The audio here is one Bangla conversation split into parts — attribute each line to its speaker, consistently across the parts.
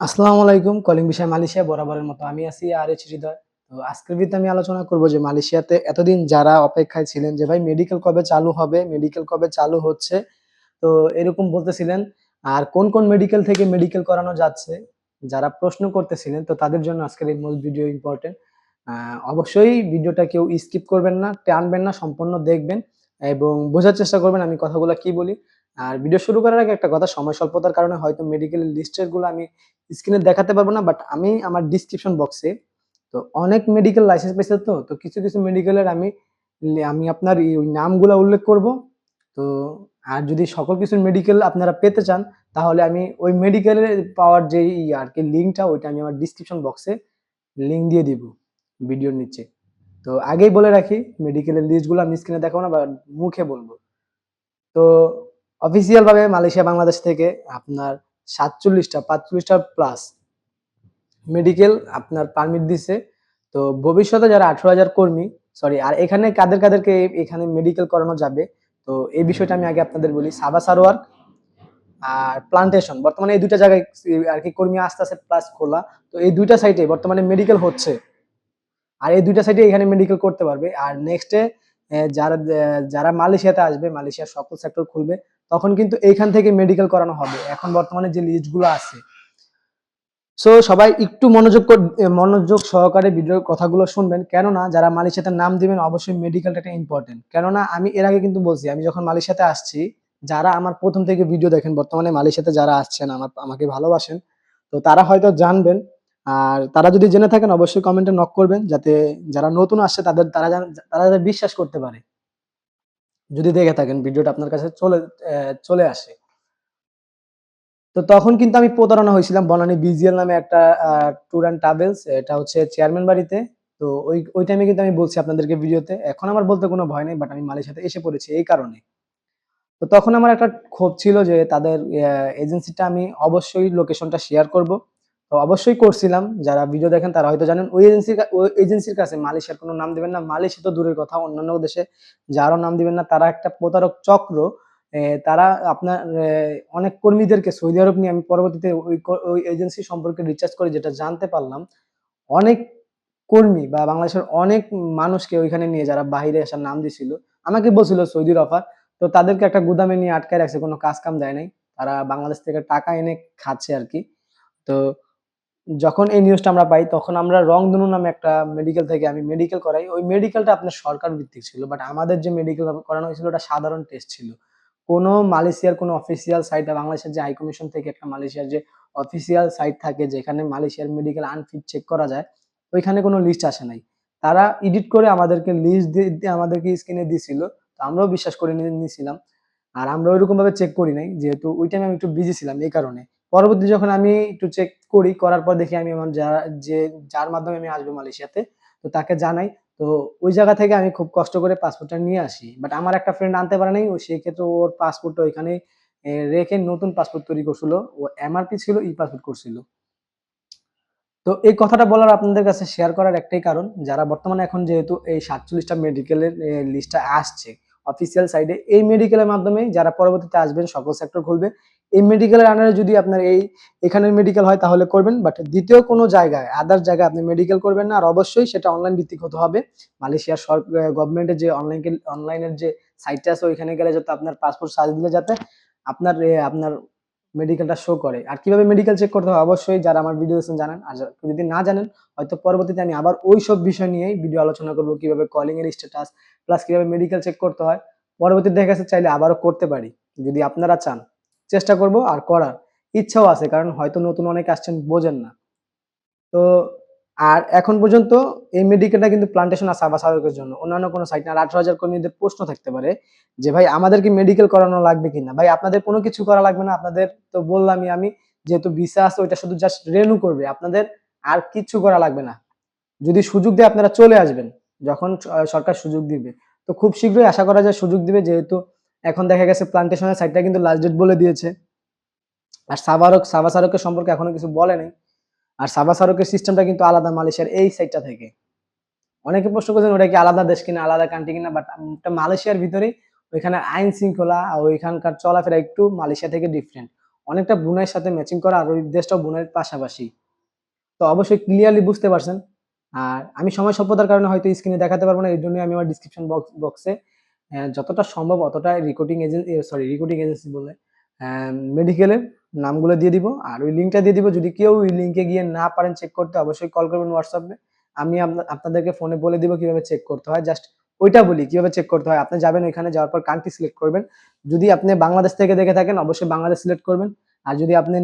Speaker 1: আসসালামু আলাইকুম, কলিং বিষয় মালয়েশিয়া বরাবরের মতো। আমি আছি আর এইচ হৃদয়। তো আজকের ভিডিওতে আমি আলোচনা করব যে মালয়েশিয়াতে এতদিন যারা অপেক্ষায় ছিলেন যে, ভাই মেডিকেল কবে চালু হবে? মেডিকেল কবে চালু হচ্ছে? তো এরকম বলতেছিলেন, আর কোন কোন মেডিকেল থেকে মেডিকেল করানো যাচ্ছে? যারা প্রশ্ন করতেছিলেন, তো তাদের জন্য আজকের এই মূল ভিডিও ইম্পর্টেন্ট অবশ্যই ভিডিওটা কেউ স্কিপ করবেন না, টানবেন না, সম্পূর্ণ দেখবেন এবং বোঝার চেষ্টা করবেন আমি কথাগুলো কি বলি। আর ভিডিও শুরু করার আগে একটা কথা, সময় স্বল্পতার কারণে হয়তো মেডিকেল লিস্টেরগুলো আমি স্ক্রিনে দেখাতে পারব না বাট আমি আমার ডিসক্রিপশন বক্সে তো অনেক মেডিকেল লাইসেন্স পেয়েছে তো তো কিছু কিছু মেডিকেলের আমি আমি আপনার ওই নামগুলো উল্লেখ করব। তো আর যদি সকল কিছুর মেডিকেল আপনারা পেতে চান, তাহলে আমি ওই মেডিকেলের পাওয়ার যে আর কি লিঙ্কটা ওইটা আমি আমার ডিসক্রিপশন বক্সে লিঙ্ক দিয়ে দিব ভিডিওর নিচে। তো আগেই বলে রাখি মেডিকেলের লিস্টগুলো আমি স্ক্রিনে দেখাবো না বা মুখে বলব। তো অফিসিয়াল ভাবে মালয়েশিয়া, বাংলাদেশ থেকে আপনার সাতচল্লিশটা, পাঁচচল্লিশটা প্লাস মেডিকেল আপনার পারমিট দিছে। তো ভবিষ্যতে যারা আঠারো হাজার কর্মী সরি আর এখানে কাদের কাদেরকে এখানে মেডিকেল করানো যাবে, তো এই বিষয়টা আমি আগে আপনাদের বলি। সাবা সারোয়ার্ক আর প্লান্টেশন বর্তমানে এই দুইটা জায়গায় আর কি কর্মী আস্তে আস্তে প্লাস খোলা। তো এই দুইটা সাইটে বর্তমানে মেডিকেল হচ্ছে। আর এই দুইটা সাইটে এখানে মেডিকেল করতে পারবে। আর নেক্সটে যারা যারা মালয়েশিয়াতে আসবে, মালয়েশিয়ার সকল সেক্টর খুলবে, তখন কিন্তু এইখান থেকে মেডিকেল করানো হবে। এখন বর্তমানে যে লিস্টগুলো আছে। সো সবাই একটু মনোযোগ মনোযোগ সহকারে ভিডিওর কথাগুলো শুনবেন। কেননা, যারা মালয়েশিয়াতে নাম দিবেন, অবশ্যই মেডিকেলটা একটা ইম্পর্টেন্ট কেননা, আমি এর আগে কিন্তু বলছি, আমি যখন মালয়েশিয়াতে আসছি, যারা আমার প্রথম থেকে ভিডিও দেখেন, বর্তমানে মালয়েশিয়াতে যারা আসছেন, আমার, আমাকে ভালোবাসেন, তো তারা হয়তো জানবেন আর তারা যদি জেনে থাকেন, অবশ্যই কমেন্টে নক করবেন, যাতে যারা নতুন আসছে, তাদের, তারা তারা যাতে বিশ্বাস করতে পারে। যদি দেখে থাকেন, ভিডিওটা আপনার কাছে চলে চলে আসে। তো তখন কিন্তু আমি প্রতারণা হয়েছিলাম। বনানী বিজিএল নামে একটা ট্যুর অ্যান্ড ট্রাভেলস এটা হচ্ছে চেয়ারম্যান বাড়িতে। তো ওই ওই টাইমে কিন্তু আমি বলছি আপনাদেরকে ভিডিওতে। এখন আমার বলতে কোনো ভয় নেই বাট আমি মালয়েশিয়াতে এসে পড়েছি এই কারণে। তো তখন আমার একটা ক্ষোভ ছিল যে তাদের এজেন্সিটা আমি অবশ্যই লোকেশনটা শেয়ার করব। তো অবশ্যই করছিলাম। যারা ভিডিও দেখেন তারা হয়তো জানেন, ওই এজেন্সির ওই এজেন্সির কাছে মালয়েশিয়ার কোনো নাম দিবেন না। মালয়েশিয়া তো দূরের কথা, অন্যান্য দেশে যারও নাম দিবেন না। তারা একটা প্রতারক চক্র তারা আপনার অনেক কর্মীদেরকে সৌদি আরব নিয়ে আমি পরবর্তীতে ওই ওই এজেন্সি সম্পর্কে রিচার্জ করে যেটা জানতে পারলাম, অনেক কর্মী বা বাংলাদেশের অনেক মানুষকে ওইখানে নিয়ে যারা বাইরে আসার নাম দিছিল, আমাকে বলছিল সৌদির অফার তো তাদেরকে একটা গুদামে নিয়ে আটকায় রাখছে, কোনো কাজ কাম দেয় নাই। তারা বাংলাদেশ থেকে টাকা এনে খাচ্ছে আর কি। তো যখন এই নিউজটা আমরা পাই, তখন আমরা রং রংধনু নামে একটা মেডিকেল থেকে আমি মেডিকেল করাই। ওই মেডিকেলটা আপনার সরকার ভিত্তিক ছিল বাট আমাদের যে মেডিকেল করানো হয়েছিল, ওটা সাধারণ টেস্ট ছিল। কোনো মালয়েশিয়ার, কোনো অফিসিয়াল সাইট বা বাংলাদেশের যে হাইকমিশন থেকে একটা মালয়েশিয়ার যে অফিসিয়াল সাইট থাকে, যেখানে মালয়েশিয়ার মেডিকেল আনফিট চেক করা যায়, ওইখানে কোনো লিস্ট আসে নাই। তারা এডিট করে আমাদেরকে লিস্ট দিয়ে আমাদেরকে স্ক্রিনে দিয়েছিল তো আমরাও বিশ্বাস করে নিয়েছিলাম আর আমরা ওইরকম ভাবে চেক করি নাই, যেহেতু ওই টাইমে আমি একটু বিজি ছিলাম, এই কারণে। পরবর্তী যখন আমি একটু চেক করি, করার পর দেখি আমি আমার যারা যে, যার মাধ্যমে আমি আসব মালয়েশিয়াতে, তো তাকে জানাই। তো ওই জায়গা থেকে আমি খুব কষ্ট করে পাসপোর্টটা নিয়ে আসি। বাট আমার একটা ফ্রেন্ড আনতে পারে নাই সেই ক্ষেত্রে ওর পাসপোর্টটা ওইখানে রেখে নতুন পাসপোর্ট তৈরি করছিল। ও এমআরপি ছিল, ই পাসপোর্ট করছিল। তো এই কথাটা বলার আপনাদের কাছে শেয়ার করার একটাই কারণ, যারা বর্তমানে এখন যেহেতু এই সাতচল্লিশটা মেডিকেলের লিস্টটা আসছে অফিসিয়াল সাইডে এই মেডিকেলের মাধ্যমে যারা পরবর্তীতে আসবেন, সকল সেক্টর খুলবে। এই মেডিকেলের আন্ডারে যদি আপনার এই, এখানের মেডিকেল হয় তাহলে করবেন বাট দ্বিতীয় কোনো জায়গায় আদার জায়গায় আপনি মেডিকেল করবেন না, আর অবশ্যই সেটা অনলাইন ভিত্তিক হতে হবে। মালয়েশিয়ার গভর্নমেন্টের যে অনলাইন অনলাইনের যে সাইটটা আছে, ওইখানে গেলে যাতে আপনার পাসপোর্ট সার্চ দিলে যাতে আপনার আপনার মেডিকেলটা শো করে। আর কীভাবে মেডিকেল চেক করতে হয় অবশ্যই যারা আমার ভিডিও দেখছেন জানেন। আর যদি না জানেন, হয়তো পরবর্তীতে আমি আবার ওই সব বিষয় নিয়েই ভিডিও আলোচনা করব, কীভাবে কলিং এর স্ট্যাটাস প্লাস কীভাবে মেডিকেল চেক করতে হয়। পরবর্তীতে দেখা গেছে চাইলে আবারও করতে পারি। যদি আপনারা চান, চেষ্টা করব আর করার। ইচ্ছাও আছে, কারণ হয়তো নতুন অনেক আসছেন, বোঝেন না। তো আর এখন পর্যন্ত এই মেডিকেলটা কিন্তু প্লান্টেশন আর সাবা সাধকের জন্য। অন্যান্য কোনো সাইট না। আঠারো হাজার কর্মীদের প্রশ্ন থাকতে পারে যে, ভাই আমাদের কি মেডিকেল করানো লাগবে কিনা? ভাই, আপনাদের কোনো কিছু করা লাগবে না। আপনাদের তো বললামই আমি, যেহেতু ভিসা আছে, ওইটা শুধু জাস্ট রেনু করবে। আপনাদের আর কিচ্ছু করা লাগবে না। যদি সুযোগ দেয়, আপনারা চলে আসবেন, যখন সরকার সুযোগ দিবে। তো খুব শীঘ্রই আশা করা যায় সুযোগ দিবে, যেহেতু এখন দেখা গেছে প্লান্টেশনের সাইটটা কিন্তু লাস্ট ডেট বলে দিয়েছে। আর সাবারক সাবা সম্পর্কে এখনও কিছু বলে নাই। আর সাবা সারকের সিস্টেমটা কিন্তু আলাদা মালয়েশিয়ার এই সাইটটা থেকে। অনেকে প্রশ্ন করছেন, ওটা কি আলাদা দেশ কিনা, আলাদা কান্ট্রি কিনা? বাট মালয়েশিয়ার ভিতরেই ওইখানে আইন শৃঙ্খলা আর ওইখানকার চলাফেরা একটু মালয়েশিয়া থেকে ডিফারেন্ট অনেকটা ব্রুনাইয়ের সাথে ম্যাচিং করা আর ওই দেশটাও ব্রুনাইয়ের পাশাপাশি। তো অবশ্যই ক্লিয়ারলি বুঝতে পারছেন। আর আমি সময় সভ্যতার কারণে হয়তো স্ক্রিনে দেখাতে পারব না, এই জন্যই আমি আমার ডিসক্রিপশন বক্স বক্সে যতটা সম্ভব অতটা recording agency sorry recording agency বলে মেডিকেলের নামগুলো দিয়ে দিব। আর ওই লিঙ্কটা দিয়ে দিব। যদি কেউ ওই লিঙ্কে গিয়ে না পারেন চেক করতে, অবশ্যই কল করবেন হোয়াটসঅ্যাপে আমি আপনা- আপনাদেরকে ফোনে বলে দিব কীভাবে চেক করতে হয়। জাস্ট ওইটা বলি, কীভাবে চেক করতে হয়। আপনি যাবেন ওইখানে, যাওয়ার পর কান্ট্রি সিলেক্ট করবেন। যদি আপনি বাংলাদেশ থেকে দেখে থাকেন, অবশ্যই বাংলাদেশ সিলেক্ট করবেন। আর যদি আপনি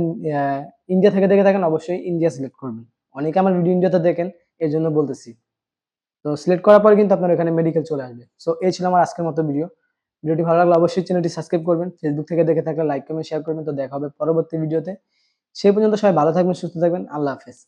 Speaker 1: ইন্ডিয়া থেকে দেখে থাকেন, অবশ্যই ইন্ডিয়া সিলেক্ট করবেন। অনেকে আমার ভিডিও ইন্ডিয়াতে দেখেন এর জন্য বলতেছি। তো সিলেক্ট করার পর কিন্তু আপনার এখানে মেডিকেল চলে আসবে। সো এই ছিল আমার আজকের মতো ভিডিও ভিডিওটি ভালো লাগলে অবশ্যই চ্যানেলটি সাবস্ক্রাইব করবেন। ফেসবুক থেকে দেখে থাকলে লাইক কমেন্ট শেয়ার করবেন। তো দেখা হবে পরবর্তী ভিডিওতে সেই পর্যন্ত সবাই ভালো থাকবেন, সুস্থ থাকবেন। আল্লাহ হাফেজ।